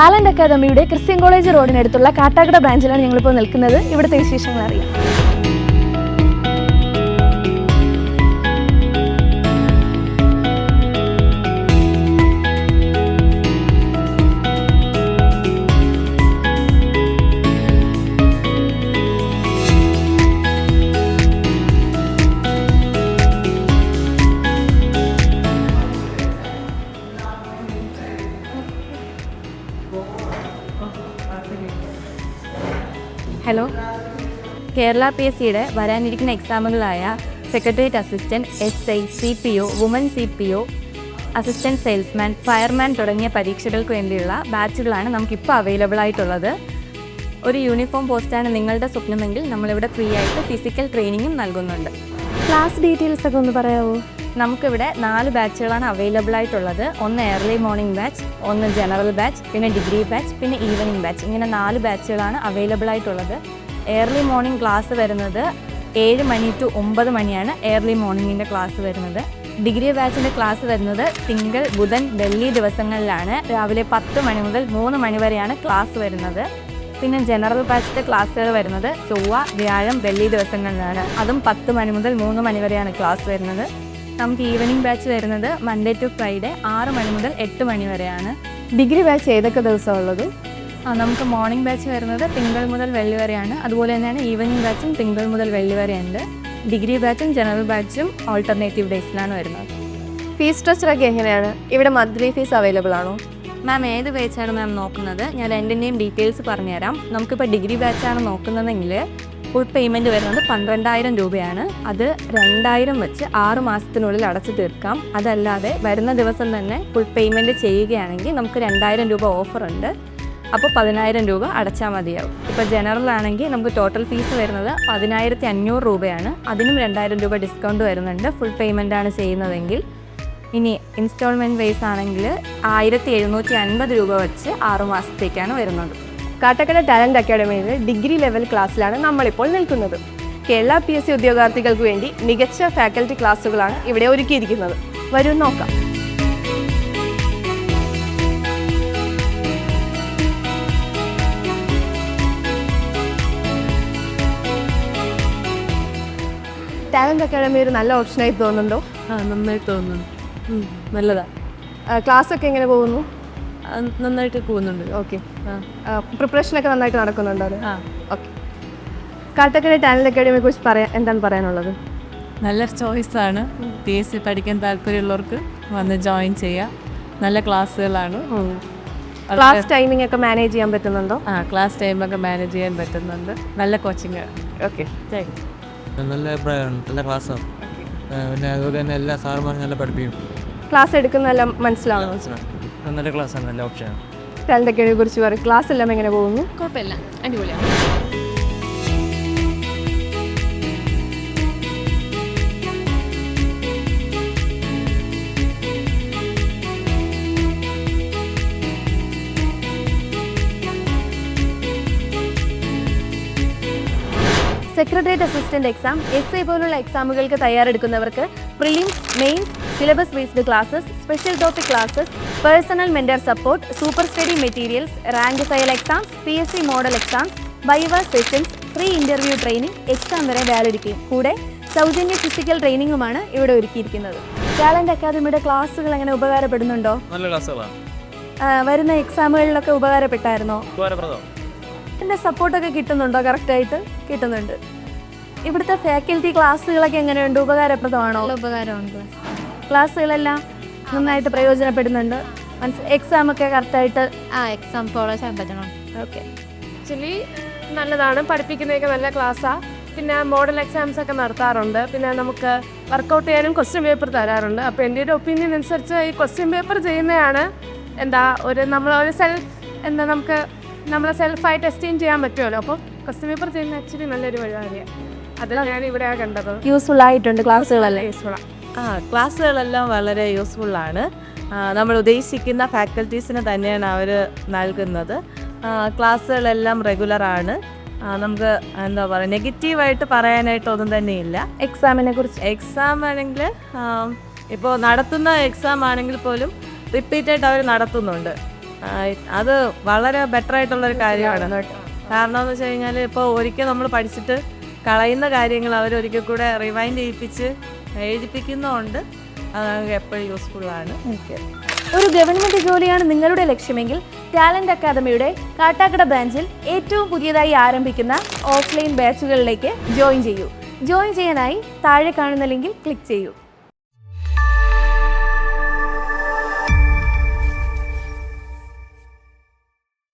Talent അക്കാദമിയുടെ Christian college റോഡിനടുത്തുള്ള കാട്ടാക്കട ബ്രാഞ്ചിലാണ് ഞങ്ങളിപ്പോൾ നിൽക്കുന്നത്. ഇവിടുത്തെ വിശേഷങ്ങൾ അറിയാം. ഹലോ. കേരള പി എസ് സിയുടെ വരാനിരിക്കുന്ന എക്സാമുകളായ secretariat assistant S I C P O woman C P O assistant salesman fireman തുടങ്ങിയ പരീക്ഷകൾക്ക് വേണ്ടിയുള്ള ബാച്ചുകളാണ് നമുക്കിപ്പോൾ അവൈലബിൾ ആയിട്ടുള്ളത് ഒരു യൂണിഫോം പോസ്റ്റാണ് നിങ്ങളുടെ സ്വപ്നമെങ്കിൽ നമ്മളിവിടെ ഫ്രീ ആയിട്ട് ഫിസിക്കൽ ട്രെയിനിങ്ങും നൽകുന്നുണ്ട്. ക്ലാസ് ഡീറ്റെയിൽസ് ഒക്കെ ഒന്ന് പറയാമോ നമുക്കിവിടെ നാല് ബാച്ചുകളാണ് അവൈലബിൾ ആയിട്ടുള്ളത്. ഒന്ന് ഏർലി മോർണിംഗ് ബാച്ച് ഒന്ന് ജനറൽ ബാച്ച് പിന്നെ ഡിഗ്രി ബാച്ച് പിന്നെ ഈവനിങ് ബാച്ച് ഇങ്ങനെ നാല് ബാച്ചുകളാണ് അവൈലബിൾ ആയിട്ടുള്ളത്. ഏർലി മോർണിംഗ് ക്ലാസ് വരുന്നത് ഏഴ് മണി ടു ഒമ്പത് മണിയാണ് ഏർലി മോർണിംഗിന്റെ ക്ലാസ് വരുന്നത്. ഡിഗ്രി ബാച്ചിന്റെ ക്ലാസ് വരുന്നത് തിങ്കൾ ബുധൻ വെള്ളി ദിവസങ്ങളിലാണ്. രാവിലെ പത്ത് മണി മുതൽ മൂന്ന് മണി വരെയാണ് ക്ലാസ് വരുന്നത്. പിന്നെ ജനറൽ ബാച്ചിന്റെ ക്ലാസ്സുകൾ വരുന്നത് ചൊവ്വ വ്യാഴം വെള്ളി ദിവസങ്ങളിലാണ്. അതും പത്ത് മണി മുതൽ മൂന്ന് മണി വരെയാണ് ക്ലാസ് വരുന്നത്. നമുക്ക് ഈവനിങ് ബാച്ച് വരുന്നത് മൺഡേ ടു ഫ്രൈഡേ ആറ് മണി മുതൽ എട്ട് മണി വരെയാണ്. ഡിഗ്രി ബാച്ച് ഏതൊക്കെ ദിവസമാണ് ഉള്ളത്? ആ നമുക്ക് മോർണിംഗ് ബാച്ച് വരുന്നത് തിങ്കൾ മുതൽ വെള്ളി വരെയാണ്. അതുപോലെ തന്നെയാണ് ഈവനിങ് ബാച്ചും തിങ്കൾ മുതൽ വെള്ളി വരെയുണ്ട്. ഡിഗ്രി ബാച്ചും ജനറൽ ബാച്ചും ഓൾട്ടർനേറ്റീവ് ഡേയ്സിലാണ് വരുന്നത്. ഫീസ് സ്ട്രക്ചറൊക്കെ എങ്ങനെയാണ്? ഇവിടെ മന്ത്ലി ഫീസ് അവൈലബിൾ ആണോ? മാം ഏത് ബാച്ചാണ് മാം നോക്കുന്നത്? ഞാൻ രണ്ടിന്റെയും ഡീറ്റെയിൽസ് പറഞ്ഞുതരാം. നമുക്കിപ്പോൾ ഡിഗ്രി ബാച്ചാണ് നോക്കുന്നതെങ്കിൽ ഫുൾ പേയ്മെന്റ് വരുന്നത് പന്ത്രണ്ടായിരം രൂപയാണ്. അത് രണ്ടായിരം വെച്ച് ആറ് മാസത്തിനുള്ളിൽ അടച്ചു തീർക്കാം. അതല്ലാതെ വരുന്ന ദിവസം തന്നെ ഫുൾ പേയ്മെന്റ് ചെയ്യുകയാണെങ്കിൽ നമുക്ക് രണ്ടായിരം രൂപ ഓഫർ ഉണ്ട്. അപ്പോൾ പതിനായിരം രൂപ അടച്ചാൽ മതിയാവും. ഇപ്പോൾ ജനറൽ ആണെങ്കിൽ നമുക്ക് ടോട്ടൽ ഫീസ് വരുന്നത് പതിനായിരത്തി അഞ്ഞൂറ് രൂപയാണ്. അതിനും രണ്ടായിരം രൂപ ഡിസ്കൗണ്ട് വരുന്നുണ്ട്. ഫുൾ പേയ്മെന്റ് ആണ് ചെയ്യുന്നതെങ്കിൽ. ഇനി ഇൻസ്റ്റാൾമെന്റ് വൈസ് ആണെങ്കിൽ ആയിരത്തി എഴുന്നൂറ്റി അൻപത് രൂപ വെച്ച് ആറുമാസത്തേക്കാണ് വരുന്നത്. കാട്ടക്കട ടാലന്റ് അക്കാഡമിയിലെ ഡിഗ്രി ലെവൽ ക്ലാസ്സിലാണ് നമ്മളിപ്പോൾ നിൽക്കുന്നത്. കേരള പി എസ് സി ഉദ്യോഗാർത്ഥികൾക്ക് വേണ്ടി മികച്ച ഫാക്കൽറ്റി ക്ലാസ്സുകളാണ് ഇവിടെ ഒരുക്കിയിരിക്കുന്നത്. വരും നോക്കാം. ടാലന്റ് അക്കാഡമി ഒരു നല്ല ഓപ്ഷനായി തോന്നുന്നുണ്ടോ? ആ നന്നായിട്ട് തോന്നുന്നു. നല്ലതാണ് നല്ലതാ. ക്ലാസ് ഒക്കെ എങ്ങനെ പോകുന്നു? നന്നായിട്ട് പോകുന്നുണ്ട്. ഓക്കെ പ്രിപ്പറേഷൻ പ്രിപ്പറേഷനൊക്കെ നന്നായിട്ട് നടക്കുന്നുണ്ടോ ആ. ഓക്കെ കാട്ടക്കട ടാലന്റ് അക്കാഡമിയെ കുറിച്ച് പറയാൻ എന്താണ് പറയാനുള്ളത്? നല്ല ചോയ്സാണ് പി എസ് സി പഠിക്കാൻ താല്പര്യമുള്ളവർക്ക് വന്ന് ജോയിൻ ചെയ്യാം. നല്ല ക്ലാസ്സുകളാണ്. ക്ലാസ് ടൈമിംഗ് ഒക്കെ മാനേജ് ചെയ്യാൻ പറ്റുന്നുണ്ടോ? ആ ക്ലാസ് ടൈം ഒക്കെ മാനേജ് ചെയ്യാൻ പറ്റുന്നുണ്ട്. നല്ല കോച്ചിങ് ഓക്കെ താങ്ക് യു നല്ല അഭിപ്രായമാണ്. നല്ല ക്ലാസ്സാണ് പിന്നെ അതുപോലെ തന്നെ എല്ലാ സാറുമാരും നല്ല പഠിപ്പിക്കും. ക്ലാസ് എടുക്കുന്നതെല്ലാം മനസ്സിലാവുന്നു. മനസ്സിലാവും നല്ല ക്ലാസ്സാണ് നല്ല ഓപ്ഷനാണ് അക്കാഡമിയെ കുറിച്ച് പറയും ക്ലാസ് എല്ലാം എങ്ങനെ പോകുന്നു? കുഴപ്പമില്ല. അടിപൊളിയാണ്. Secretariat assistant exam S I പോലുള്ള എക്സാമുകൾക്ക് തയ്യാറെടുക്കുന്നവർക്ക് prelims mains syllabus based classes special topic classes personal mentor support super study materials rank file exams P S C model exams viva sessions free interview training exam വരെ validity കൂടെ സൗജന്യ physical ട്രെയിനിങ്ങുമാണ് ഇവിടെ ഒരുക്കിയിരിക്കുന്നത്. Talent അക്കാദമിയുടെ ക്ലാസ്സുകൾ എങ്ങനെ ഉപകാരപ്പെടുന്നുണ്ടോ? നല്ല ക്ലാസ്സുകളാണ് വരുന്ന എക്സാമുകളിലൊക്കെ ഉപകാരപ്പെട്ടായിരുന്നോ? ഉപകാരപ്രദം എന്റെ സപ്പോർട്ടൊക്കെ കിട്ടുന്നുണ്ടോ? കറക്റ്റായിട്ട് കിട്ടുന്നുണ്ട്. ഇവിടുത്തെ ഫാക്കൽറ്റി ക്ലാസ്സുകളൊക്കെ എങ്ങനെയുണ്ട്? ഉപകാരപ്രദമാണോ? ഉപകാരമാണ് ഉപകാരമുണ്ട് ക്ലാസ്സുകളെല്ലാം നന്നായിട്ട് പ്രയോജനപ്പെടുന്നുണ്ട്. മനസ്സ് എക്സാം ഒക്കെ കറക്റ്റായിട്ട് ആ എക്സാം ഫോളോ ചെയ്യാൻ പറ്റണം. ഓക്കെ. ആക്ച്വലി നല്ലതാണ്. പഠിപ്പിക്കുന്നതൊക്കെ നല്ല ക്ലാസ്സാണ് പിന്നെ മോഡൽ എക്സാംസ് ഒക്കെ നടത്താറുണ്ട്. പിന്നെ നമുക്ക് വർക്കൗട്ട് ചെയ്യാനും ക്വസ്റ്റ്യൻ പേപ്പർ തരാറുണ്ട്. അപ്പോൾ എന്റെ ഒരു ഒപ്പീനിയൻ അനുസരിച്ച് ഈ ക്വസ്റ്റ്യൻ പേപ്പർ ചെയ്യുന്നതാണ് എന്താ ഒരു നമ്മൾ ഒരു സെൽഫ് എന്താ നമുക്ക് നമ്മളെ സെൽഫായി ടെസ്റ്റിങ് ചെയ്യാൻ പറ്റുമല്ലോ. അപ്പോൾ ക്വസ്റ്റ്യൻ പേപ്പർ ചെയ്യുന്ന ആക്ച്വലി നല്ലൊരു പരിപാടിയാണ് അതിലാണ് ഞാൻ ഇവിടെ കണ്ടത്. യൂസ്ഫുൾ ആയിട്ടുണ്ട് ക്ലാസ്സുകളല്ലേ? യൂസ്ഫുള്ളാണ് ആ. ക്ലാസ്സുകളെല്ലാം വളരെ യൂസ്ഫുള്ളാണ് നമ്മൾ ഉദ്ദേശിക്കുന്ന ഫാക്കൽറ്റീസിന് തന്നെയാണ് അവർ നൽകുന്നത്. ക്ലാസ്സുകളെല്ലാം റെഗുലറാണ് നമുക്ക് എന്താ പറയുക നെഗറ്റീവായിട്ട് പറയാനായിട്ട് ഒന്നും തന്നെയില്ല. എക്സാമിനെ കുറിച്ച്. എക്സാം ആണെങ്കിൽ ഇപ്പോൾ നടത്തുന്ന എക്സാം ആണെങ്കിൽ പോലും റിപ്പീറ്റായിട്ട് അവർ നടത്തുന്നുണ്ട്. അത് വളരെ ബെറ്റർ ആയിട്ടുള്ളൊരു കാര്യമാണ്. കാരണം എന്ന് വെച്ച് കഴിഞ്ഞാൽ ഇപ്പോൾ ഒരിക്കൽ നമ്മൾ പഠിച്ചിട്ട് കളയുന്ന കാര്യങ്ങൾ അവർ ഒരിക്കൽ കൂടെ റിവൈൻഡ് ചെയ്യിപ്പിച്ച് എഴുതിപ്പിക്കുന്നതുകൊണ്ട് അത് എപ്പോഴും യൂസ്ഫുള്ളാണ് ഒരു ഗവൺമെന്റ് ജോലിയാണ് നിങ്ങളുടെ ലക്ഷ്യമെങ്കിൽ ടാലന്റ് അക്കാദമിയുടെ കാട്ടാക്കട ബ്രാഞ്ചിൽ ഏറ്റവും പുതിയതായി ആരംഭിക്കുന്ന ഓഫ്ലൈൻ ബാച്ചുകളിലേക്ക് ജോയിൻ ചെയ്യൂ. ജോയിൻ ചെയ്യാനായി താഴെ കാണുന്ന ലിങ്കിൽ ക്ലിക്ക് ചെയ്യൂ.